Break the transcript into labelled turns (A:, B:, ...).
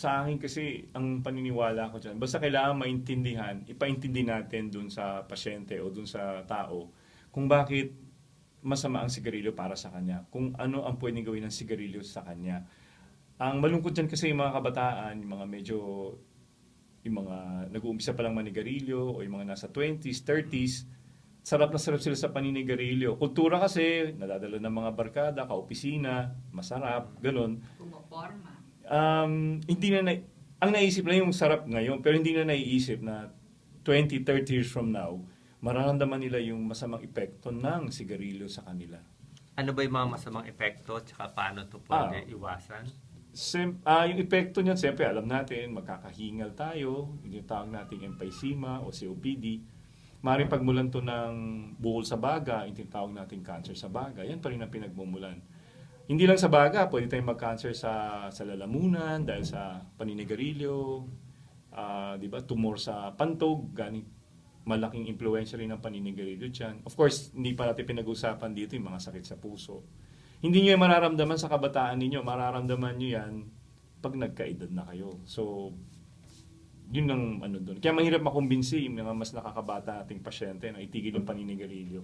A: sa akin kasi ang paniniwala ko dyan, basta kailangan maintindihan, ipaintindi natin dun sa pasyente o dun sa tao kung bakit masama ang sigarilyo para sa kanya. Kung ano ang pwedeng gawin ng sigarilyo sa kanya. Ang malungkot dyan kasi yung mga kabataan, yung mga medyo yung mga nag-uumpisa pa lang manigarilyo o yung mga nasa 20s, 30s, sarap na sarap sila sa paninigarilyo. Kultura kasi, nadadala ng mga barkada, kaopisina, masarap, ganun.
B: Pumoporma.
A: Um, hindi na, na ang naisip lang yung sarap ngayon, pero hindi na naiisip na 20, 30 years from now, mararamdaman nila yung masamang epekto ng sigarilyo sa kanila.
C: Ano ba yung mga masamang epekto tsaka paano ito
A: Ah.
C: pwede iwasan?
A: Sem, ah, yung epekto niyan, siyempre, alam natin, magkakahingal tayo, yung tawag nating emphysema o COPD. Maring pagmulan to ng buhol sa baga, yung tinatawag nating cancer sa baga. Yan pa rin ang pinagmumulan. Hindi lang sa baga, pwede tayong mag-cancer sa, sa lalamunan dahil sa paninigarilyo, ah, di ba, tumor sa pantog, ganing malaking impluensya rin ng paninigarilyo dyan. Of course, hindi pa natin pinag-usapan dito yung mga sakit sa puso. Hindi nyo yan mararamdaman sa kabataan ninyo, mararamdaman nyo yan pag nagkaedad na kayo. So, yun ang ano doon. Kaya mahirap makumbinsi yung mga mas nakakabata nating pasyente na itigil yung paninigarilyo.